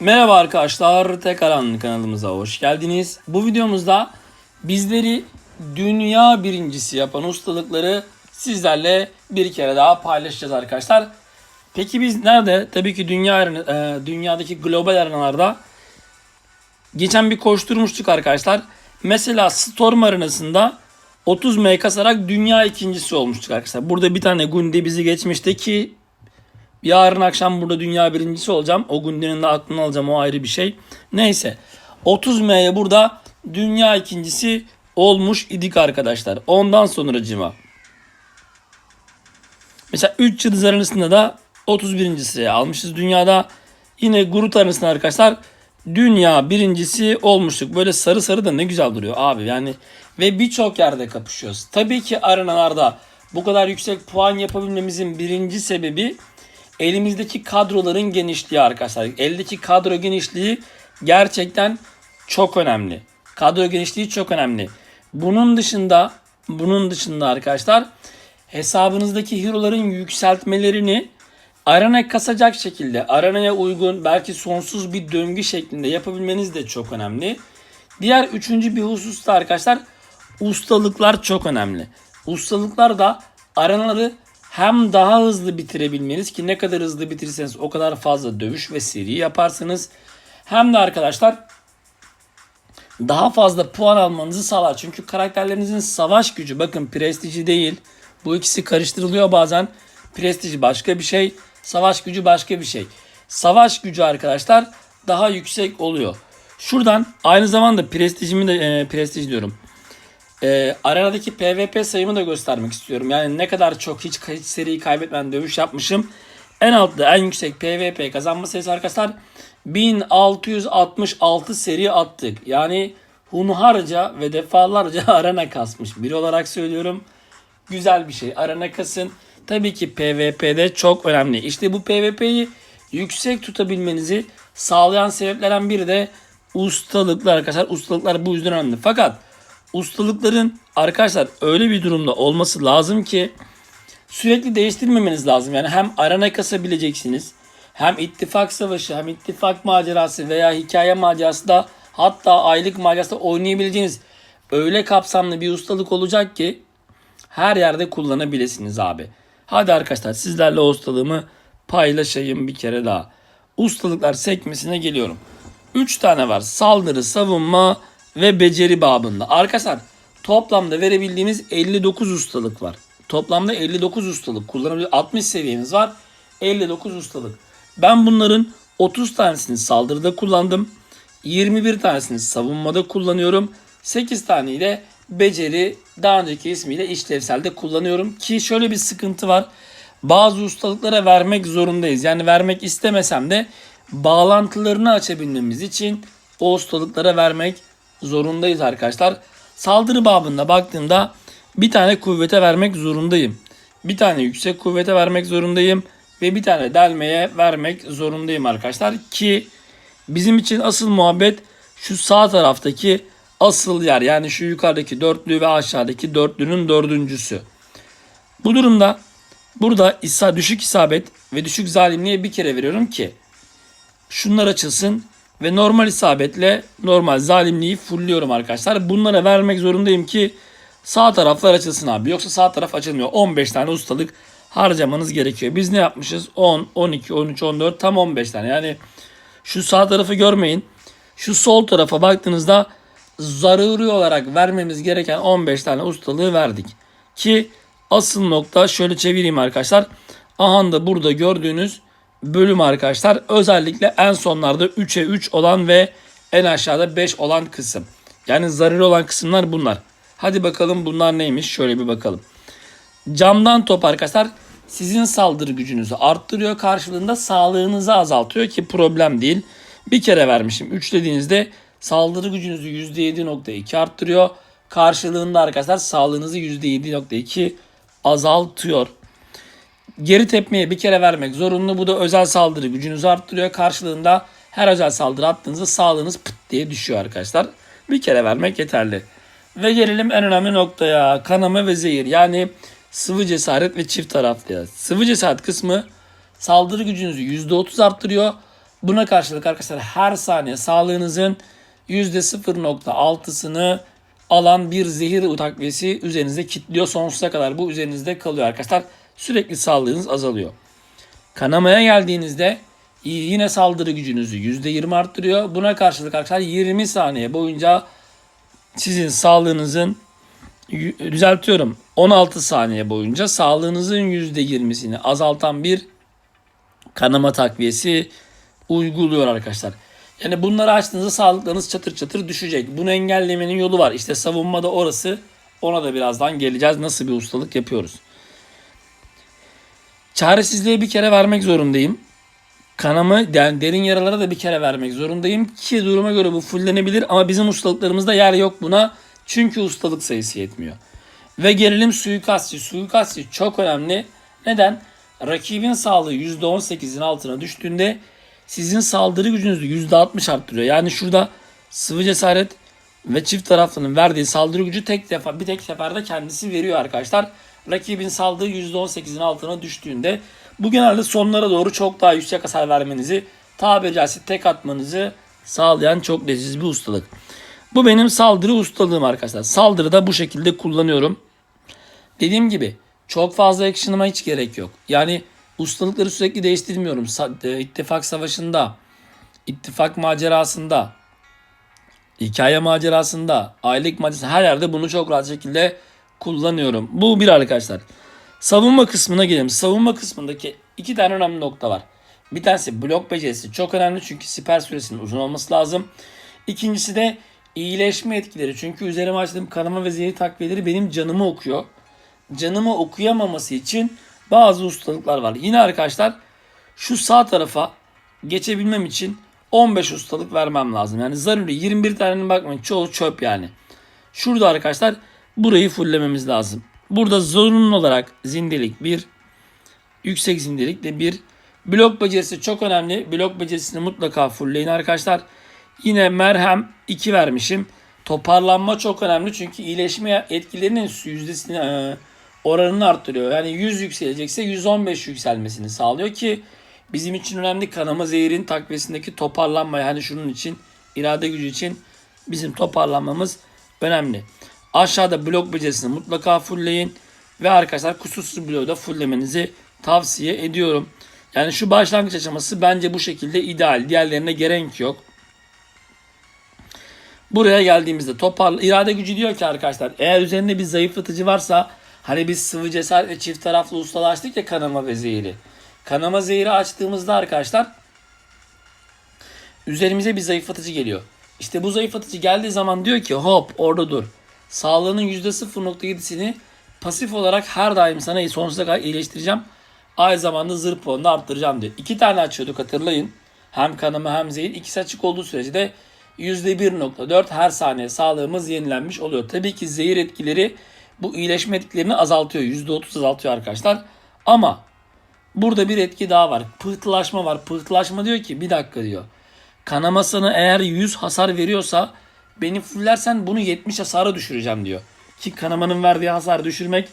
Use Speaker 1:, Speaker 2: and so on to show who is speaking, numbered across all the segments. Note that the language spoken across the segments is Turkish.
Speaker 1: Merhaba arkadaşlar, Tekaran kanalımıza hoş geldiniz. Bu videomuzda bizleri dünya birincisi yapan ustalıkları sizlerle bir kere daha paylaşacağız arkadaşlar. Peki biz nerede? Tabii ki dünya e, dünyadaki global arenalarda geçen bir koşturmuştuk arkadaşlar. Mesela Storm arenasında 30 M kasarak dünya ikincisi olmuştuk arkadaşlar. Burada bir tane Gundi bizi geçmişti ki Yarın akşam burada dünya birincisi olacağım. O günlerin de aklını alacağım o ayrı bir şey. Neyse 30 M'ye burada dünya ikincisi olmuş idik arkadaşlar. Ondan sonracıma. Mesela 3 yıldız arasında da 31. sıraya almışız dünyada. Yine Groot arasında arkadaşlar dünya birincisi olmuştuk. Böyle sarı sarı da ne güzel duruyor abi yani. Ve birçok yerde kapışıyoruz. Tabii ki arenalarda bu kadar yüksek puan yapabilmemizin birinci sebebi elimizdeki kadroların genişliği arkadaşlar. Eldeki kadro genişliği gerçekten çok önemli. Kadro genişliği çok önemli. Bunun dışında bunun dışında arkadaşlar hesabınızdaki hero'ların yükseltmelerini arana kasacak şekilde aranaya uygun belki sonsuz bir döngü şeklinde yapabilmeniz de çok önemli. Diğer üçüncü bir husus da arkadaşlar ustalıklar çok önemli. Ustalıklar da aranaları hem daha hızlı bitirebilmeniz ki ne kadar hızlı bitirirseniz o kadar fazla dövüş ve seri yaparsınız. Hem de arkadaşlar daha fazla puan almanızı sağlar. Çünkü karakterlerinizin savaş gücü bakın prestiji değil. Bu ikisi karıştırılıyor bazen. Prestiji başka bir şey, savaş gücü başka bir şey. Savaş gücü arkadaşlar daha yüksek oluyor. Şuradan aynı zamanda prestijimi de e, prestij diyorum. E, arenadaki PvP sayımı da göstermek istiyorum. Yani ne kadar çok hiç, hiç seriyi kaybetmeden dövüş yapmışım. En altta en yüksek PvP kazanma sayısı arkadaşlar 1666 seri attık. Yani hunharca ve defalarca arena kasmış biri olarak söylüyorum. Güzel bir şey. Arena kasın. Tabii ki PvP'de çok önemli. İşte bu PvP'yi yüksek tutabilmenizi sağlayan sebeplerden biri de ustalıklar arkadaşlar. Ustalıklar bu yüzden önemli. Fakat ustalıkların arkadaşlar öyle bir durumda olması lazım ki sürekli değiştirmemeniz lazım. Yani hem arena kasabileceksiniz hem ittifak savaşı hem ittifak macerası veya hikaye macerası da hatta aylık macerası da oynayabileceğiniz öyle kapsamlı bir ustalık olacak ki her yerde kullanabilirsiniz abi. Hadi arkadaşlar sizlerle ustalığımı paylaşayım bir kere daha. Ustalıklar sekmesine geliyorum. 3 tane var. Saldırı, savunma ve beceri babında. Arkadaşlar toplamda verebildiğimiz 59 ustalık var. Toplamda 59 ustalık kullanabilir. 60 seviyemiz var. 59 ustalık. Ben bunların 30 tanesini saldırıda kullandım. 21 tanesini savunmada kullanıyorum. 8 taneyi de beceri daha önceki ismiyle işlevselde kullanıyorum. Ki şöyle bir sıkıntı var. Bazı ustalıklara vermek zorundayız. Yani vermek istemesem de bağlantılarını açabilmemiz için o ustalıklara vermek zorundayız arkadaşlar. Saldırı babında baktığımda bir tane kuvvete vermek zorundayım. Bir tane yüksek kuvvete vermek zorundayım. Ve bir tane delmeye vermek zorundayım arkadaşlar. Ki bizim için asıl muhabbet şu sağ taraftaki asıl yer. Yani şu yukarıdaki dörtlü ve aşağıdaki dörtlünün dördüncüsü. Bu durumda burada isa düşük isabet ve düşük zalimliğe bir kere veriyorum ki şunlar açılsın ve normal isabetle normal zalimliği fullliyorum arkadaşlar. Bunlara vermek zorundayım ki sağ taraflar açılsın abi. Yoksa sağ taraf açılmıyor. 15 tane ustalık harcamanız gerekiyor. Biz ne yapmışız? 10, 12, 13, 14 tam 15 tane. Yani şu sağ tarafı görmeyin. Şu sol tarafa baktığınızda zaruri olarak vermemiz gereken 15 tane ustalığı verdik. Ki asıl nokta şöyle çevireyim arkadaşlar. Aha da burada gördüğünüz bölüm arkadaşlar özellikle en sonlarda 3'e 3 olan ve en aşağıda 5 olan kısım. Yani zaruri olan kısımlar bunlar. Hadi bakalım bunlar neymiş şöyle bir bakalım. Camdan top arkadaşlar sizin saldırı gücünüzü arttırıyor. Karşılığında sağlığınızı azaltıyor ki problem değil. Bir kere vermişim. 3 dediğinizde saldırı gücünüzü %7.2 arttırıyor. Karşılığında arkadaşlar sağlığınızı %7.2 azaltıyor. Geri tepmeye bir kere vermek zorunlu. Bu da özel saldırı gücünüzü arttırıyor. Karşılığında her özel saldırı attığınızda sağlığınız pıt diye düşüyor arkadaşlar. Bir kere vermek yeterli. Ve gelelim en önemli noktaya. Kanama ve zehir. Yani sıvı cesaret ve çift taraflı. Sıvı cesaret kısmı saldırı gücünüzü %30 arttırıyor. Buna karşılık arkadaşlar her saniye sağlığınızın %0.6'sını alan bir zehir takviyesi üzerinizde kilitliyor. Sonsuza kadar bu üzerinizde kalıyor arkadaşlar. Sürekli sağlığınız azalıyor. Kanamaya geldiğinizde yine saldırı gücünüzü %20 arttırıyor. Buna karşılık arkadaşlar 20 saniye boyunca sizin sağlığınızın düzeltiyorum 16 saniye boyunca sağlığınızın %20'sini azaltan bir kanama takviyesi uyguluyor arkadaşlar. Yani bunları açtığınızda sağlıklarınız çatır çatır düşecek. Bunu engellemenin yolu var. İşte savunmada orası. Ona da birazdan geleceğiz. Nasıl bir ustalık yapıyoruz. Çaresizliğe bir kere vermek zorundayım. Kanamı yani derin yaralara da bir kere vermek zorundayım ki duruma göre bu fullenebilir ama bizim ustalıklarımızda yer yok buna. Çünkü ustalık sayısı yetmiyor. Ve gerilim suikastçı. Suikastçı çok önemli. Neden? Rakibin sağlığı %18'in altına düştüğünde sizin saldırı gücünüzü %60 arttırıyor. Yani şurada sıvı cesaret ve çift taraflının verdiği saldırı gücü tek defa bir tek seferde kendisi veriyor arkadaşlar. Rakibin saldırı %18'in altına düştüğünde bu genelde sonlara doğru çok daha yüksek hasar vermenizi tabiri caizse tek atmanızı sağlayan çok leziz bir ustalık. Bu benim saldırı ustalığım arkadaşlar. Saldırıda bu şekilde kullanıyorum. Dediğim gibi çok fazla action'ıma hiç gerek yok. Yani ustalıkları sürekli değiştirmiyorum. E, İttifak savaşında, ittifak macerasında, hikaye macerasında, aylık macerasında her yerde bunu çok rahat şekilde kullanıyorum. Bu bir arkadaşlar. Savunma kısmına gelelim. Savunma kısmındaki iki tane önemli nokta var. Bir tanesi blok becerisi çok önemli çünkü siper süresinin uzun olması lazım. İkincisi de iyileşme etkileri. Çünkü üzerime açtığım kanama ve zehir takviyeleri benim canımı okuyor. Canımı okuyamaması için bazı ustalıklar var. Yine arkadaşlar şu sağ tarafa geçebilmem için 15 ustalık vermem lazım. Yani zaruri 21 tanenin bakmayın çoğu çöp yani. Şurada arkadaşlar burayı fulllememiz lazım. Burada zorunlu olarak zindelik 1, yüksek zindelik de 1. Blok becerisi çok önemli. Blok becerisini mutlaka fullleyin arkadaşlar. Yine merhem 2 vermişim. Toparlanma çok önemli çünkü iyileşme etkilerinin yüzdesini e, oranını arttırıyor. Yani 100 yükselecekse 115 yükselmesini sağlıyor ki bizim için önemli kanama zehirin takviyesindeki toparlanma yani şunun için irade gücü için bizim toparlanmamız önemli. Aşağıda blok becerisini mutlaka fullleyin ve arkadaşlar kusursuz bloğu da fulllemenizi tavsiye ediyorum. Yani şu başlangıç aşaması bence bu şekilde ideal. Diğerlerine gerek yok. Buraya geldiğimizde toparla irade gücü diyor ki arkadaşlar eğer üzerinde bir zayıflatıcı varsa hani biz sıvı cesaret ve çift taraflı ustalaştık ya kanama ve zehiri. Kanama zehiri açtığımızda arkadaşlar üzerimize bir zayıflatıcı geliyor. İşte bu zayıflatıcı geldiği zaman diyor ki hop orada dur. Sağlığının %0.7'sini pasif olarak her daim sana sonsuza kadar iyileştireceğim. Aynı zamanda zırh puanını arttıracağım diyor. İki tane açıyorduk hatırlayın. Hem kanama hem zehir. İkisi açık olduğu sürece de %1.4 her saniye sağlığımız yenilenmiş oluyor. Tabii ki zehir etkileri bu iyileşme etkilerini azaltıyor. %30 azaltıyor arkadaşlar. Ama burada bir etki daha var. Pıhtılaşma var. Pıhtılaşma diyor ki bir dakika diyor. Kanama sana eğer 100 hasar veriyorsa beni fullersen bunu 70 hasara düşüreceğim diyor. Ki kanamanın verdiği hasar düşürmek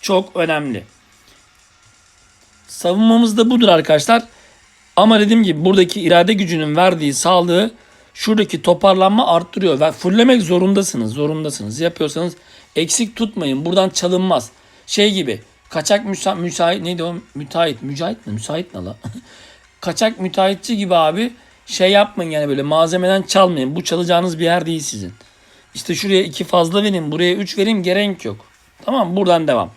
Speaker 1: çok önemli. Savunmamız da budur arkadaşlar. Ama dediğim gibi buradaki irade gücünün verdiği sağlığı şuradaki toparlanma arttırıyor. Ve fulllemek zorundasınız. Zorundasınız. Yapıyorsanız eksik tutmayın. Buradan çalınmaz. Şey gibi kaçak müsa müsait neydi o? Müteahhit. Mücahit mi? Müsait ne la? kaçak müteahhitçi gibi abi şey yapmayın yani böyle malzemeden çalmayın. Bu çalacağınız bir yer değil sizin. İşte şuraya iki fazla verin. Buraya üç vereyim gerek yok. Tamam buradan devam.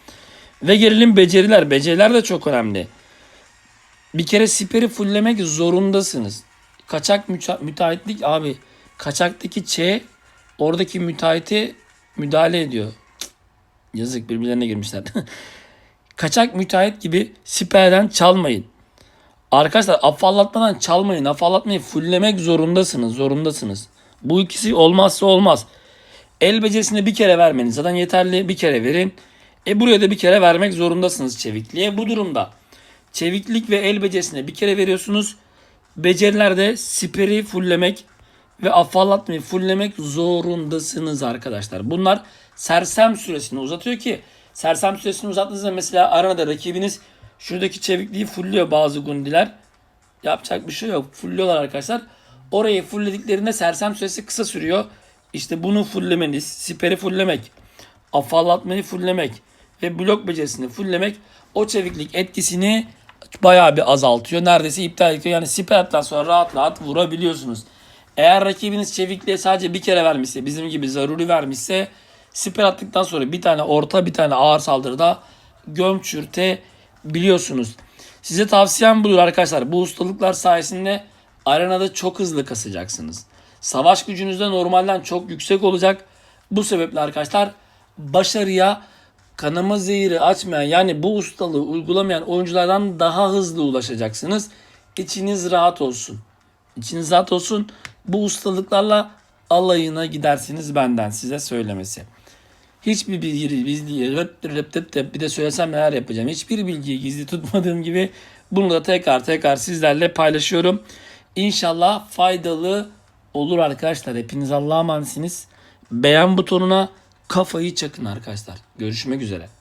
Speaker 1: Ve gerilim beceriler. Beceriler de çok önemli. Bir kere siperi fulllemek zorundasınız. Kaçak müteahhitlik abi. Kaçaktaki Ç oradaki müteahhite müdahale ediyor. Cık, Yazık birbirlerine girmişler. Kaçak müteahhit gibi siperden çalmayın. Arkadaşlar afallatmadan çalmayın. Afallatmayı fulllemek zorundasınız. Zorundasınız. Bu ikisi olmazsa olmaz. El becerisini bir kere vermeniz zaten yeterli. Bir kere verin. E buraya da bir kere vermek zorundasınız çevikliğe. Bu durumda çeviklik ve el becerisine bir kere veriyorsunuz. Becerilerde siperi fulllemek ve afallatmayı fulllemek zorundasınız arkadaşlar. Bunlar sersem süresini uzatıyor ki sersem süresini uzattığınızda mesela aranada rakibiniz şuradaki çevikliği fullüyor bazı gundiler. Yapacak bir şey yok. Fullüyorlar arkadaşlar. Orayı fulllediklerinde sersem süresi kısa sürüyor. İşte bunu fulllemeniz, siperi fulllemek, afallatmayı fulllemek ve blok becerisini fulllemek o çeviklik etkisini bayağı bir azaltıyor. Neredeyse iptal ediyor. Yani siperden sonra rahat rahat vurabiliyorsunuz. Eğer rakibiniz çevikliğe sadece bir kere vermişse, bizim gibi zaruri vermişse siper attıktan sonra bir tane orta bir tane ağır saldırıda gömçürte biliyorsunuz. Size tavsiyem budur arkadaşlar. Bu ustalıklar sayesinde arenada çok hızlı kasacaksınız. Savaş gücünüz de normalden çok yüksek olacak. Bu sebeple arkadaşlar başarıya kanama zehiri açmayan yani bu ustalığı uygulamayan oyunculardan daha hızlı ulaşacaksınız. İçiniz rahat olsun. İçiniz rahat olsun. Bu ustalıklarla alayına gidersiniz benden size söylemesi. Hiçbir bilgiyi gizli rıp rıp rıp rıp bir de söylesem neler yapacağım. Hiçbir bilgiyi gizli tutmadığım gibi bunu da tekrar tekrar sizlerle paylaşıyorum. İnşallah faydalı olur arkadaşlar. Hepiniz Allah'a emanetsiniz. Beğen butonuna kafayı çakın arkadaşlar. Görüşmek üzere.